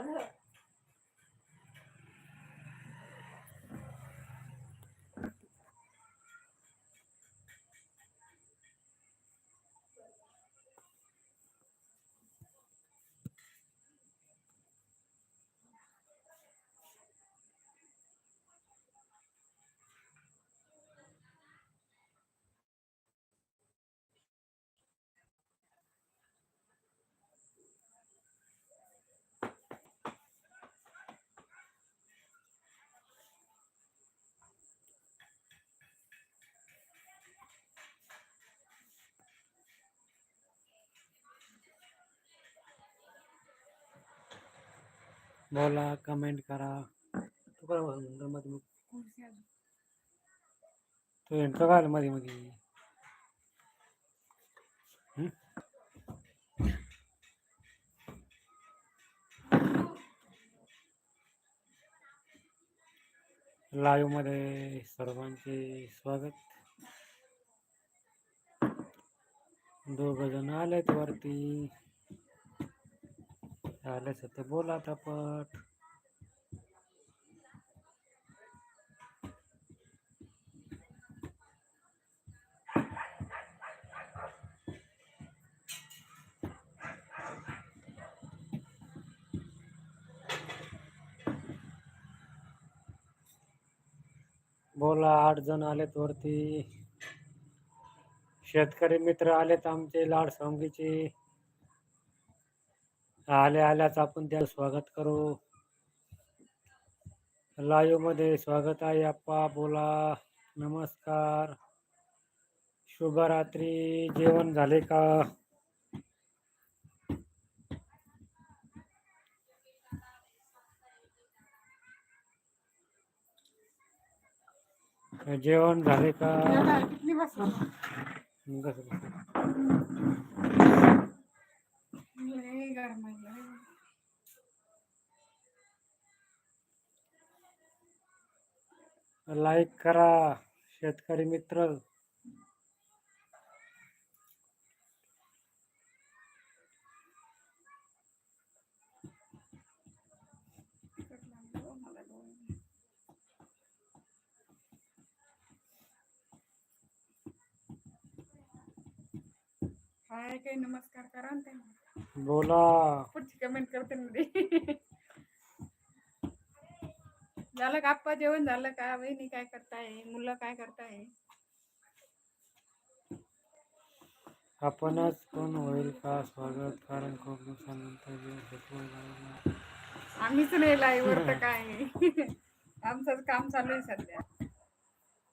झालं बोला कमेंट करा. तू काय म्हणतो मध्ये मध्ये तू एंटर काय मध्ये मध्ये? लाईव्ह मध्ये सर्वांचे स्वागत. दोघ जण आलेत वरती. आलेच तर बोला आता पट बोला आठ जण आलेत वरती. शेतकरी मित्र आलेत आमचे लाड सांगीचे. आल्या आल्याच आपण त्याला स्वागत करू. लाईव्हमध्ये स्वागत आहे अप्पा बोला नमस्कार. शुभरात्री. जेवण झाले का? जेवण झाले का? लाईक करा शेतकरी मित्र. हाय काही नमस्कार करा ना त्यांना बोला. पुढची कमेंट करते मध्ये झालं का आप्पा जेवण झालं का? वहिनी काय करताय? मुलं काय करताय? आपणच पण होईल का? स्वागत. कारण खूप दिवसानंतर. आम्हीच नाही लाईव्ह तर काय? आमचंच काम चालू आहे सध्या.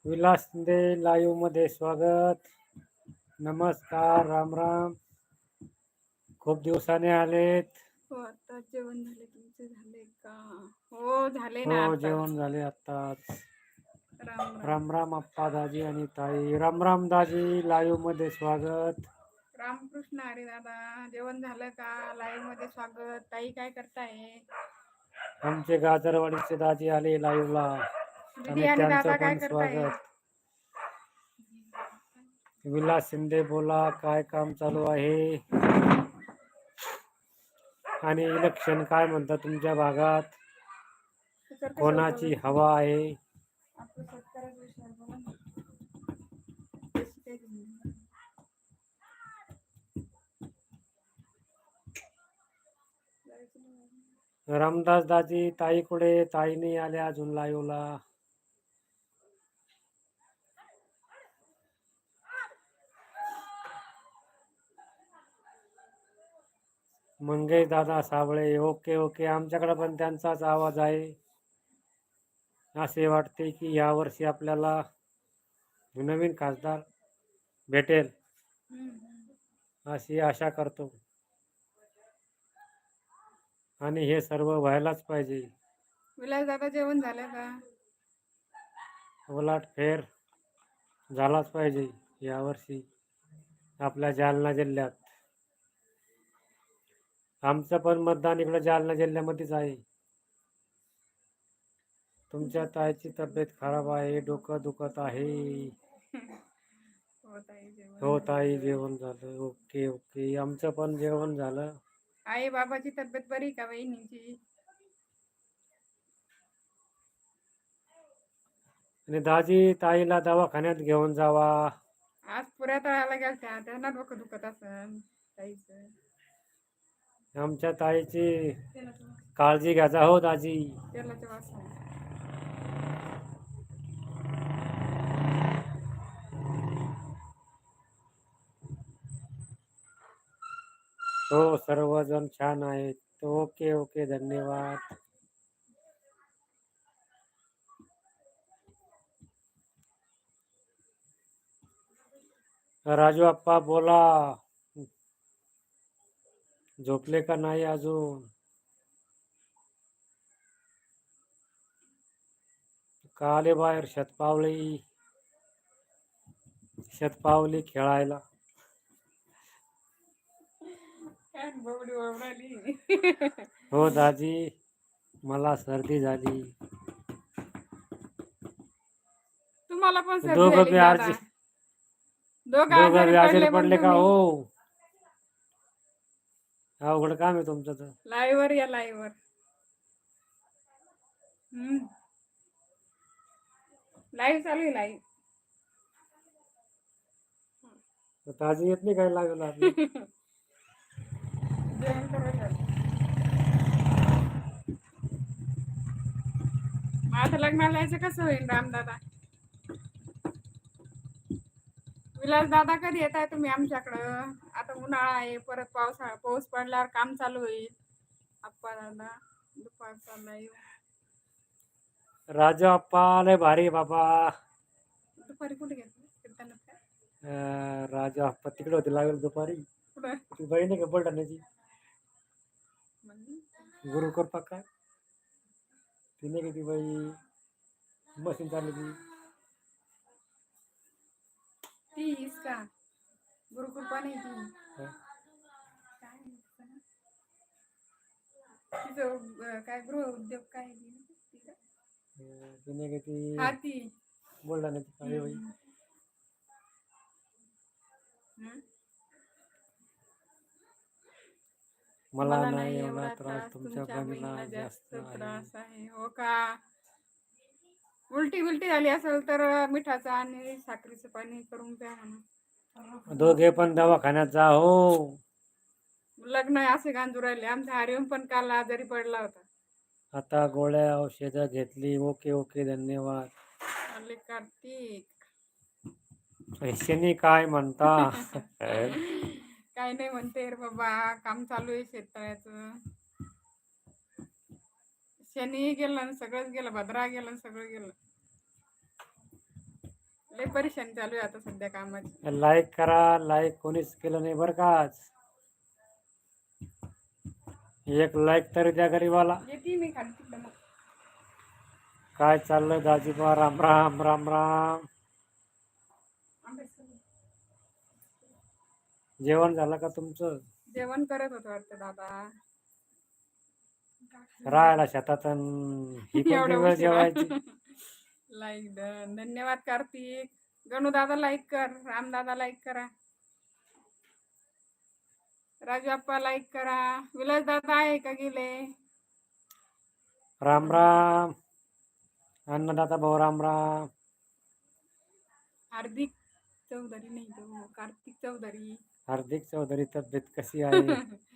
विलास शिंदे लाईव्हमध्ये स्वागत. नमस्कार राम राम. खूप दिवसाने आलेत. हो आता जेवण झाले. तुमचे झाले का? हो झाले ना हो आताच. जेवण झाले आत्ताच राम राम. राम राम अप्पा दाजी आणि ताई. राम राम दाजी लाईव्हमध्ये स्वागत. रामकृष्ण हरी दादा जेवण झालं का? लाईव्हमध्ये स्वागत. ताई काय करताय? आमचे गाजरवाडीचे दाजी आले लाईव्ह ला. दीदी आणि दादा त्यांचं काय पण करताय? स्वागत. विलास शिंदे बोला काय काम चालू आहे? आणि इलेक्शन काय म्हणतात तुमच्या भागात? कोणाची? हवा आहे. रामदास दाजी ताई कुठे? ताई नाही आल्या अजून लाईव्हला मंगेश दादा साबळे ओके ओके. आमच्याकडे पण त्यांचाच आवाज आहे. असे वाटते की यावर्षी आपल्याला नवीन खासदार भेटेल. अशी आशा करतो. आणि हे सर्व व्हायलाच पाहिजे. विलास दादा जेवण झालं का? उलट फेर झालाच पाहिजे यावर्षी आपल्या जालना जिल्ह्यात. आमचं पण मतदान इकडं जालना जिल्ह्यामध्येच आहे. तुमच्या ताईची तब्येत खराब आहे डोकं दुखत आहे. हो ताई जेवण हो झालं. Okay okay. आमचं पण जेवण झालं. आई बाबाची तब्येत बरी का वहिनीची आणि दाजी ताईला दवाखान्यात घेऊन जावा. आज पुऱ्या तळाला गेलत्या त्यांना डोकं दुखत ताईचं. आमच्या ताईची काळजी घ्यायचा. हो दाजी. हो सर्वजण छान आहेत. ओके ओके धन्यवाद. राजू आप्पा बोला. झोपले का नाही अजून? का आले बाहेर शतपावली? शतपावली खेळायला. हो दाजी मला सर्दी झाली. तुम्हाला पण दोघं आजारी पडले का. हो. अवघड काम आहे तुमचं तर. लाईव्ह वर या लाईव्ह वर हम्म. लाईव्ह चालू आहे लाईव्ह ताजी येत नाही काय लागलं आपली. जेवण करायचं माझं लग्नाला यायचं कसं होईल रामदादा? विलास दादा कधी येत आहे तुम्ही आमच्याकडं? आता उन्हाळा आहे परत पावसाळा पाऊस पडल्यावर काम चालू होईल. आप्पा दादा दुपारचा लाईव्ह राजू अप्पा लय भारी बाबा. दुपारी कुठे घेतलं राजू अप्पा तिकडे होते लागेल दुपारी. कुठं? ती बाई नाही का बलढाण्याची? म्हणजे? गुरु करपा काय ती नाही का ती बाई? मशीन चालली ती तीस का गुरुकृपा नाही ती. काय तिचं गृह उद्योग काय आहे ती? ती का? अं, ती नाही ती ती काळी बाई? मला नाही एवढा त्रास तुमच्या बहिणीला जास्त त्रास आहे हो का उलटी उलटी झाली असेल तर मिठाचं आणि साखरेचं पाणी करून प्या म्हणा. दोघे पण दवाखान्यात जा हो. लग्न असे गांजू राहिले. आमचा हरिओम पण काल आजारी पडला होता. आता गोळ्या औषधं घेतली. ओके ओके धन्यवाद. आले कार्तिक. शनी काय म्हणता? काय नाही म्हणते रे बाबा. काम चालू आहे शेततळ्याचं. शनी गेलं सगळंच गेलं भद्रा गेलं सगळं गेलं. लय परेशानी चालू आहे आता सध्या कामाची. लाईक करा लाईक कोणीच केलं नाही बरं का आज. एक लाईक तरी द्या गरीबाला. येते मी खाली तिकडं मग. काय चाललंय दाजीबा? राम राम राम राम. अभ्यास करू. जेवण झालं का तुमचं? जेवण करत होतो वाटतं दादा. राहायला शेतात अन ही कोणती एवढं वेळ उशिरा. जेवायची. लाईक डन धन्यवाद कार्तिक. गणू दादा लाईक कर राम दादा लाईक करा. राजू अप्पा लाईक करा. विलास दादा आहे का गेले? राम राम. अन्नदाता भाऊ राम राम. हार्दिक चौधरी नाही तो कार्तिक चौधरी. हार्दिक चौधरी तब्येत कशी आहे?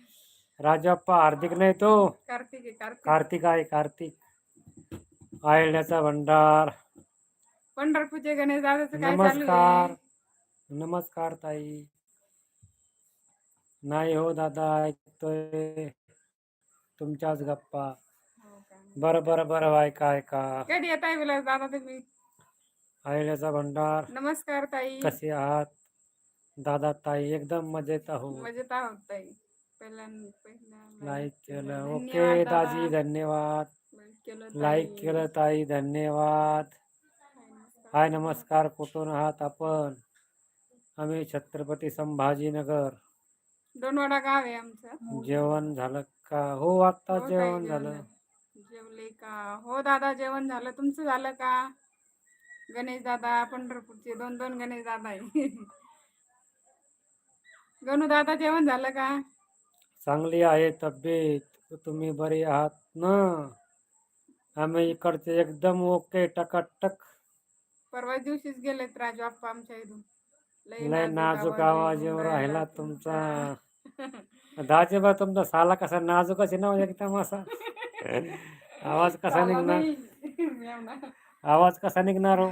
राजप्पा हार्दिक नाही तो. कार्तिक आहे कार्तिक. कार्तिक आहे कार्तिक. आयल्याचा भंडार. पंढरपूरचे गणेश दादाचं काय नमस्कार. नमस्कार ताई. नाही हो दादा ऐकतोय. तुमच्याच गप्पा. हो का? बरं बरं बरं ऐका ऐका. कधी येत आहे विलास दादा तुम्ही? आयल्याचा भंडार. नमस्कार ताई. कसे आहात? दादा ताई एकदम मजेत आहो मजेत आहोत ताई. पहिला लाईक केलं. ओके. दाजी धन्यवाद. लाईक केलं लाईक ताई. केलं ताई धन्यवाद. हाय नमस्कार. कुठून आहात आपण? आम्ही छत्रपती संभाजीनगर. दोनवाडा गाव आहे आमचं. जेवण झालं का? हो आता हो जेवण झालं. जेवले का? हो दादा जेवण झालं. तुमचं झालं का? गणेश दादा पंढरपूरचे दोन दोन गणेश दादा आहे. गणू दादा जेवण झालं का? चांगली आहे तब्येत तुम्ही बरे आहात ना? आम्ही इकडचे एकदम ओके टकाटक. परवा दिवशीच गेलेत राजू आप्पा आमच्या इथून. लय नाजूक आवाज येऊन राहिला तुमचा. दाजेबा तुमचा साला कसा नाजूकच आहे ना हो एकदम असा? आवाज कसा निघणार? आवाज कसा निघणार हो?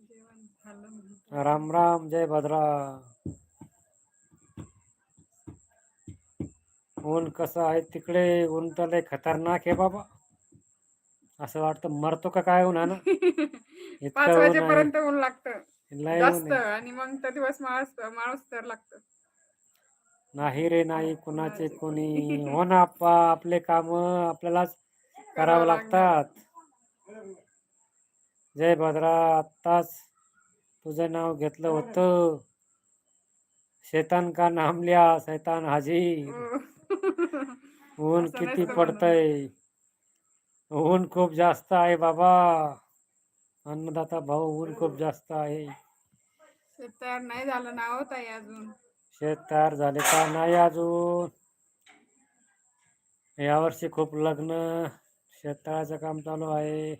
जेवण झालं. राम राम जय भद्रा. ऊन कसं आहे तिकडे? ऊन तर लय खतरनाक आहे बाबा. असं वाटतं मरतो का काय ऊन हा ना? पाच. वाजेपर्यंत ऊन लागतं. जास्त. आणि मग तर दिवस माणूस माणूस तर लागतं. नाही रे नाही कुणाचे कोणी. हो ना आप्पा आपले काम आपल्यालाच करावं. लागतात. जय भद्रा आत्ताच. तुझं नाव घेतलं होतं. शैतान का नाम लिया? शैतान हाजीर. हो. ऊन किती पडतंय. ऊन खूप जास्त आहे बाबा. अन्नदाता भाऊ ऊन खूप जास्त आहे. शेत तयार नाही झालं ना हो अजून? शेत तयार झाले का नाही अजून? यावर्षी खूप लग्न. शेततळाचं काम चालू आहे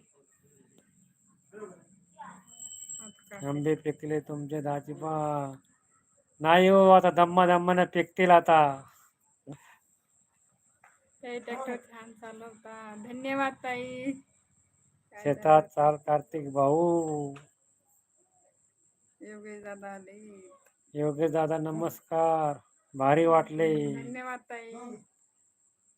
आता काय. आंबे पिकले तुमचे दाजीबा नाही हो आता दम्मा दम्मानं पिकतील आता. ताई ट्रॅक्टर छान चालवता. धन्यवाद ताई. काय शेतात चाल कार्तिक भाऊ. ताई, योगेश दादा आले. योगेश दादा नमस्कार. भारी वाटले. धन्यवाद ताई.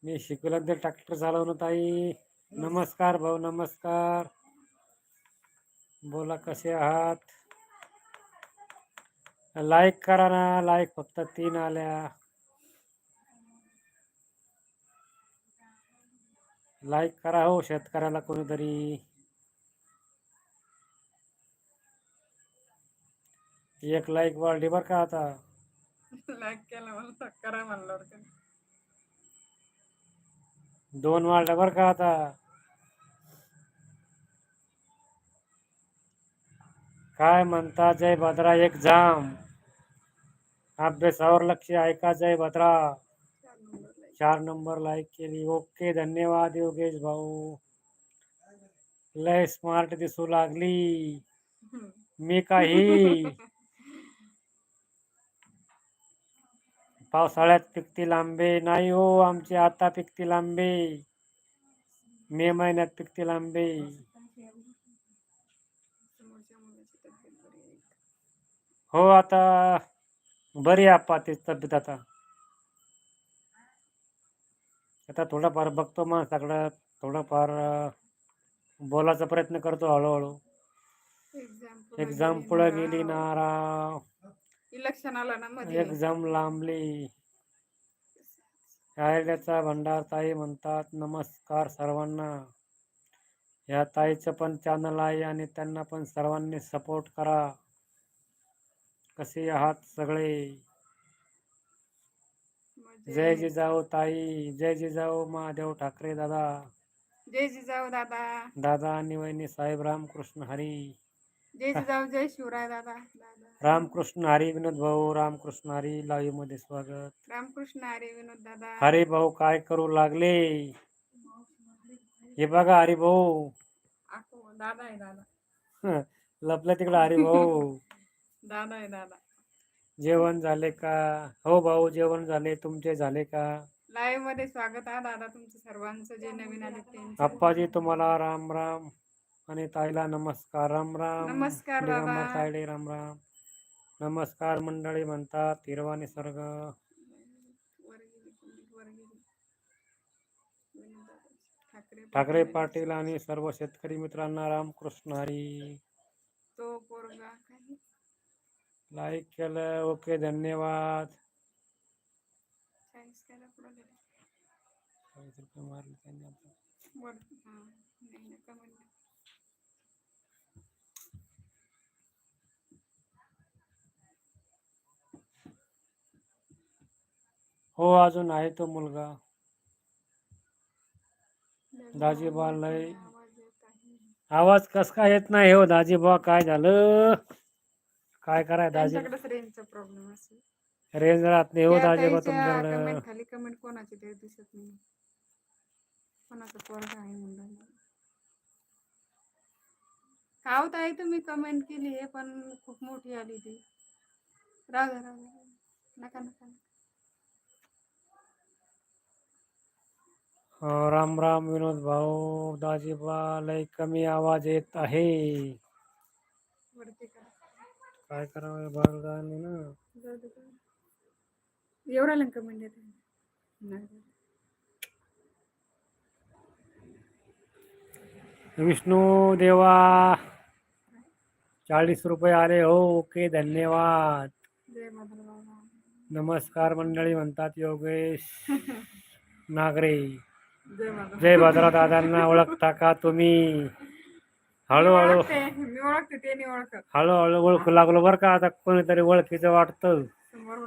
मी शिकवलं तर ट्रॅक्टर चालवणं ताई. नमस्कार भाऊ नमस्कार. बोला कसे आहात? लाईक करा ना लाईक फक्त तीन आल्या. लाईक करा हो शेतकऱ्याला कोणीतरी. एक लाईक वाढली बरं का आता. लाईक केलं म्हणलं करा म्हणल्यावर काय. दोन वाढल्या बरं का आता. काय म्हणता? जय भद्रा एक्झाम अभ्यासावर लक्ष ऐका. जय भद्रा. चार नंबर लाईक. केली. ओके धन्यवाद योगेश भाऊ. लय स्मार्ट दिसू लागली. मी काही पावसाळ्यात पिकती लांबे नाही हो. आमची आता पिकती लांबे. मे महिन्यात पिकती लांबे समोरच्या मुलाची तब्येत बरी आहे. हो आता बरी आहे आप्पा तीच तब्येत आता. आता थोडंफार बघतो माणसाकडं थोडंफार अं, बोलायचा प्रयत्न करतो हळूहळू. एक्झाम पुढं गेली ना. राव. इलेक्शन आलं ना एक्झाम लांबली. शाळेचा भंडार ताई म्हणतात नमस्कार सर्वांना. या ताईचं पण चॅनल आहे आणि त्यांना पण सर्वांनी सपोर्ट करा. कसे आहात सगळे. जय जिजाऊ ताई जय जिजाऊ महादेव ठाकरे दादा. जय जिजाऊ दादा. दादा आणि वहिनी साहेब रामकृष्ण हरी. जय जिजाऊ जय शिवराय दादा. रामकृष्ण हरी विनोद भाऊ रामकृष्ण हरी लाईव्हमध्ये स्वागत. रामकृष्ण हरे विनोद दादा. हरी भाऊ काय करू लागले? हे बघा हरी भाऊ. दादा आहे दादा. लपलं तिकडं हरी भाऊ. दादा आहे दादा. जेवण झाले का? हो भाऊ जेवण झाले. तुमचे झाले का? लाईव्हमध्ये स्वागत आहे दादा तुमचं सर्वांचं जे नवीन आले त्यांचं. अप्पाजी तुम्हाला राम राम. आणि ताईला नमस्कार राम राम. नमस्कार दादा. तायडे राम राम. नमस्कार मंडळी म्हणतात हिरवा निसर्ग. वर गेली, पंडित वर गेली. विनोद दादा. ठाकरे ठाकरे पाटील आणि सर्व शेतकरी मित्रांना रामकृष्ण हरी. तो पोरगा. लाईक केलं ओके धन्यवाद. चाळीस काय पुढे गेले. चाळीस रुपये मारले त्यांनी आता. वर हा नाही नका म्हणलं हो अजून आहे तो मुलगा. दाजीबा लय. आवाज कस काय येत नाही हो दाजीबा काय झालं? काय कराय दाजी त्यांच्याकडेच रेंजचा प्रॉब्लेम असेल रेंज राहत नाही हो त्या दाजी बा ताईच्या तुमच्याकडं. कमेंट खाली कमेंट कोणाची ते दिसत नाही. कोणाचा पोरगा आहे म्हणून काव ताई तुम्ही कमेंट केली? आहे पण खूप मोठी आली ती. राहू द्या राहू द्या नका नका. अं, राम राम विनोद भाऊ दाजीबा लय कमी आवाज़ येत आहे. वरती करा काय करावं? बाळगाने ना. जाऊ दे जाऊ दे. एवढा लंक नाही. विष्णू देवा चाळीस रुपये आले. हो ओके धन्यवाद. जय माधव बाबा. नमस्कार मंडळी म्हणतात योगेश नागरे. जय माधव जय भद्रा दादांना ओळखता का तुम्ही? हळूहळू. ओळखते मी ओळखते ते नाही ओळखत. हळूहळू ओळखू लागलो बरं का आता कोणीतरी ओळखीचं वाटतं.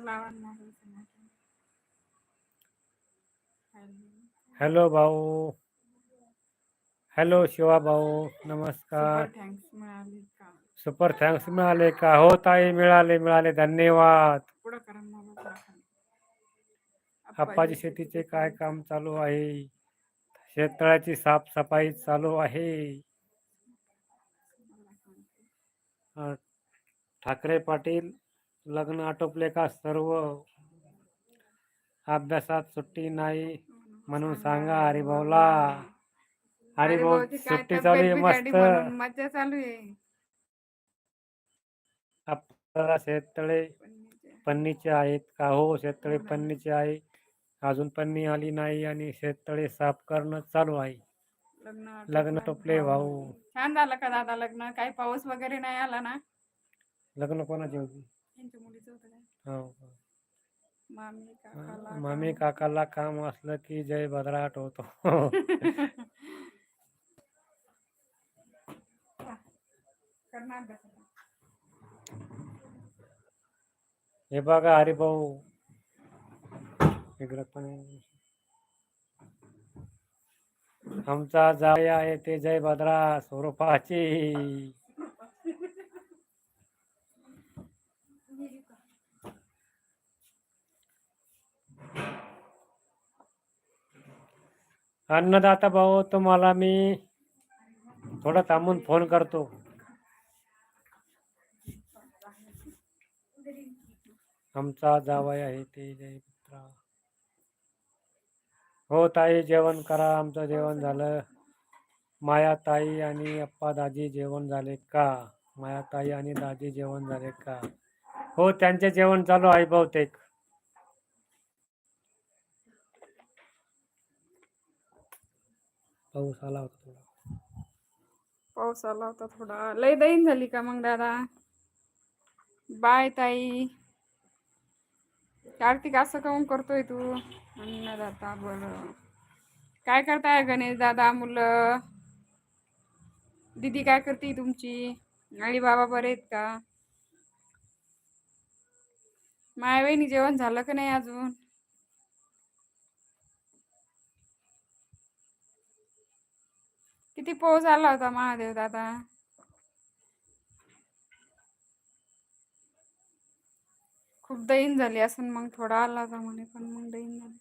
लावा. हॅलो. भाऊ. हॅलो शिवा भाऊ नमस्कार. सुपर थँक्स मिळाली का? सुपर थँक्स मिळाले का? हो ताई मिळाले मिळाले धन्यवाद. पुढं करा मला पुढं करा. आप्पाजी शेतीचे काय काम चालू आहे? शेततळ्याची साफसफाई चालू आहे. ठाकरे पाटील लग्न आटोपले का सर्व अभ्यासात सुट्टी नाही म्हणून सांगा हरिभाऊला. हरिभाऊ सुट्टी चालू आहे मस्त. मज्जा चालू आहे. आपल्याला शेततळे पन्नीचे आहेत का? हो शेततळे हो. पन्नीचे आहे. अजून पन्नी आली नाही आणि शेततळे साफ करणं चालू आहे. लग्न लग्न. टोपले भाऊ छान झालं का दादा लग्न काही पाऊस वगैरे नाही आला ना लग्न कोणाची होती त्यांच्या मुलीचं होतं काय हो का. मामी काकाला मामी काकाला काम असलं की जय भद्राट होतो करणार. हे बघा हरिभाऊ इकडं पण आहे. आमचा जाय आहे ते जय भद्रा स्वरूपाची. अन्नदाता भाऊ तुम्हाला मी थोडा थांबून फोन करतो. आमचा जावया आहे ते जय हो ताई जेवण करा. आमचं जेवण झालं. माया ताई आणि अप्पा दाजी जेवण झाले का? माया ताई आणि दाजी जेवण झाले का? हो त्यांचे जेवण चालू आहे बहुतेक. पाऊस आला होता थोडा. पाऊस आला होता थोडा. लय दैन झाली का मग दादा? बाय ताई. कार्तिक असं काऊन करतोय तू? अन्नदाता बरं. काय करताय गणेश दादा मुलं? दीदी काय करते तुमची? आई बाबा बरे आहेत का? माया वहिनी जेवण झालं का नाही अजून? किती पाऊस आला होता महादेव दादा? खूप दहीन झाली असून मग थोडा आला होता म्हणे पण मग दहीन झाली.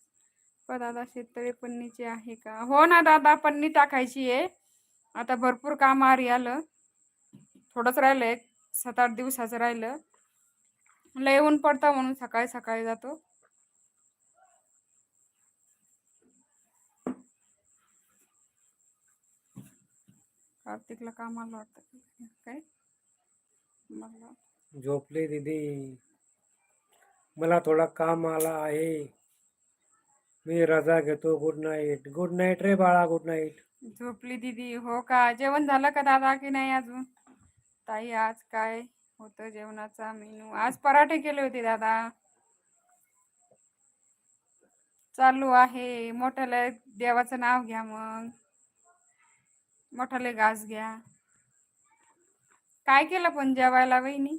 पण दादा शेततळे पन्नीचे आहे का? हो ना दादा पन्नी टाकायची आहे. आता भरपूर काम आरी आलं. थोडंच राहिलं एक सात आठ दिवसाचं राहिलं. लय ऊन पडतं म्हणून सकाळी सकाळी जातो. कार्तिकला कामाला वाटतं. काय? मला झोपले दिदी. मला थोडा काम आला आहे. मी रजा घेतो. गुड नाईट गुड नाईट रे बाळा गुड नाईट झोपली दीदी. हो का? जेवण झालं का दादा की नाही अजून? ताई आज काय होतं जेवणाचा मेनू? आज पराठे केले होते दादा. चालू आहे. मोठ्याला देवाचं नाव घ्या मग. मोठाले घास घ्या. काय केलं पण जेवायला वहिनी?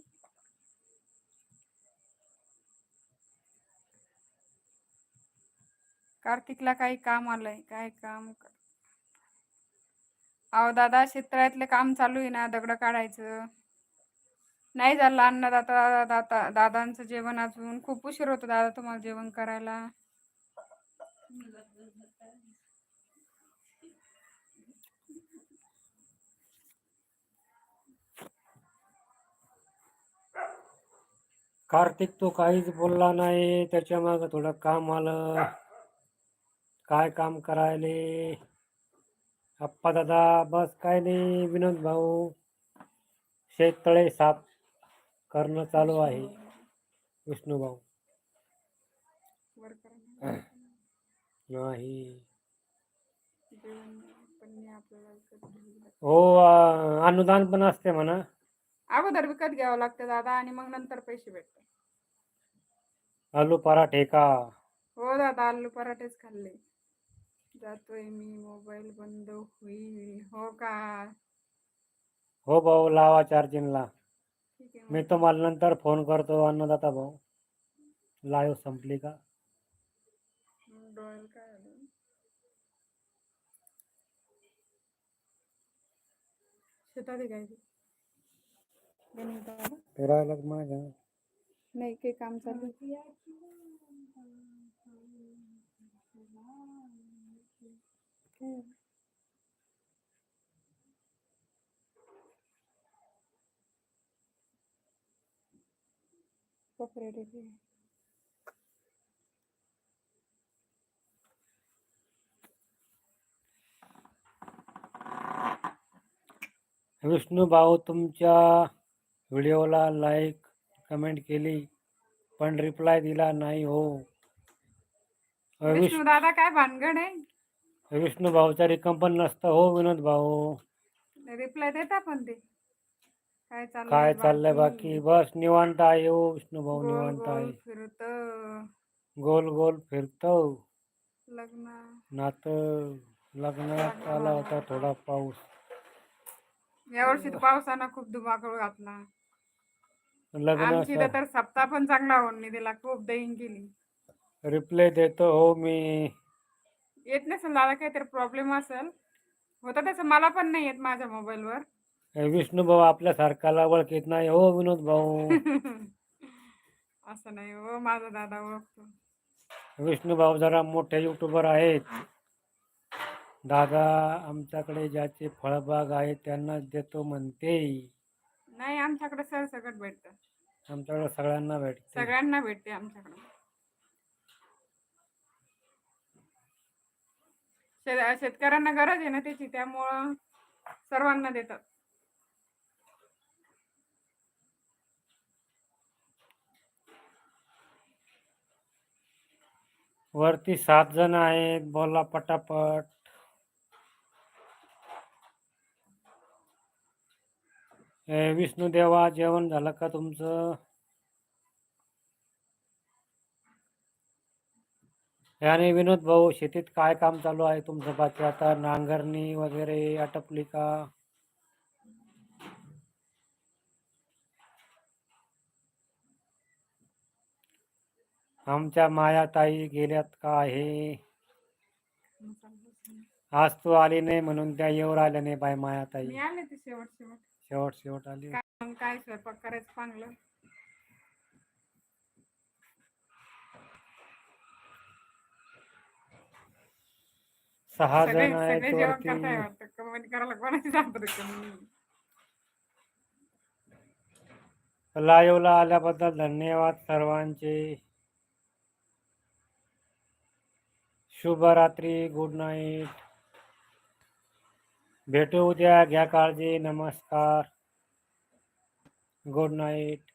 कार्तिकला काही काम आलंय काय काम अहो दादा शेतळ्यातले काम चालू आहे ना दगड काढायचं. नाही झालं अन्नदाता दादा दादांचं जेवण अजून. खूप उशीर होतो दादा तुम्हाला जेवण करायला. कार्तिक तो काहीच बोलला नाही त्याच्या मागं थोडं काम आलं. काय काम करायले? अप्पा दादा बस काय नाही विनोद भाऊ. शेततळे साफ करणं चालू आहे विष्णू भाऊ. नाही. हो अनुदान पण असते म्हणा. अगोदर विकत घ्यावं लागतं दादा आणि मग नंतर पैसे भेटतात. आलू पराठे का? हो दादा आलू पराठेच खाल्ले. जातोय मोबाईल बंद होईल हो का? हो भाऊ लावा चार्जिंगला मी. तुम्हाला नंतर फ़ोन करतो अन्नदाता भाऊ. लाईव्ह संपली का? डोळ्याला काय आलं शेतात आहे काय ते? गणित फिरायला माझ्या नाही काही काम चालू रेडी विष्णू भाऊ तुमच्या व्हिडिओला लाईक कमेंट केली पण रिप्लाय दिला नाही हो. विष्णू दादा काय भानगड आहे? विष्णू भाऊचा रिकम पण नसतं. हो विनोद भाऊ. रिप्लाय देता पण ते. काय चाललंय काय चाललंय बाकी? बस निवांत आहे हो विष्णू भाऊ गोल निवांत गोल आहे. फिरत. गोल गोल फिरतो. लग्न. नात लग्नात आला होता थोडा पाऊस. यावर्षी तर पावसानं खूप धुमाकूळ घातला. लग्न आमची इथं तर सप्ताह पण चांगला होऊन नाही दिला खूप दहीन केली रिप्लाय देतो हो मी. येत नसेल दादा काहीतरी प्रॉब्लेम असेल. होता त्याचं मला पण नाही येत माझ्या मोबाईलवर विष्णू भाऊ आपल्यासारखाला ओळखीत नाही हो विनोद भाऊ. असं नाही हो माझा दादा ओळखतो. विष्णू भाऊ जरा मोठे युट्यूबर आहेत. दादा आमच्याकडे ज्याचे फळबाग आहे त्यांना देतो म्हणते. नाही आमच्याकडे सर सगळं भेटतं. आमच्याकडे सगळ्यांना भेटते. सगळ्यांना भेटते आमच्याकडे. शेत- शेतकऱ्यांना गरज आहे ना त्याची त्यामुळं सर्वांना देतात. वरती सात जण आहेत बोला पटापट. विष्णू देवा जेवण झालं का तुमचं? आणि विनोद भाऊ शेतीत काय काम चालू आहे तुमचं बाकी? आता नांगरणी वगैरे आटपली का? आमच्या मायाताई गेल्यात का आहे आज तू आली नाही म्हणून त्या येऊ आल्या नाही बाय मायाताई. मी आले ते शेवट शेवट शेवट शेवट आली काय स्वयंपाक करायचं चांगलं सहा सगळे जण आहेत सगळे जेवण वरती. करताय वाटतं. कमेंट करायला कोणाची जात कमी लाईव्हला आल्याबद्दल धन्यवाद सर्वांचे. शुभरात्री गुड नाईट. भेटू उद्या घ्या काळजी नमस्कार. Good night.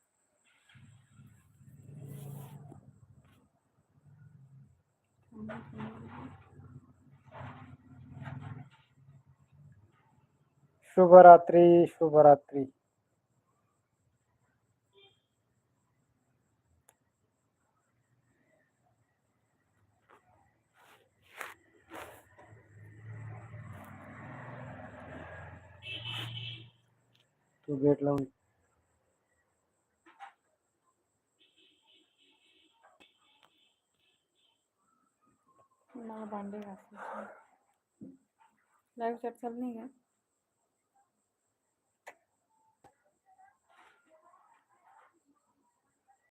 शुभरात्री शुभरात्री. तू गेट लावून मला भांडे घासायचे लाईव्ह चॅट चालू नाही का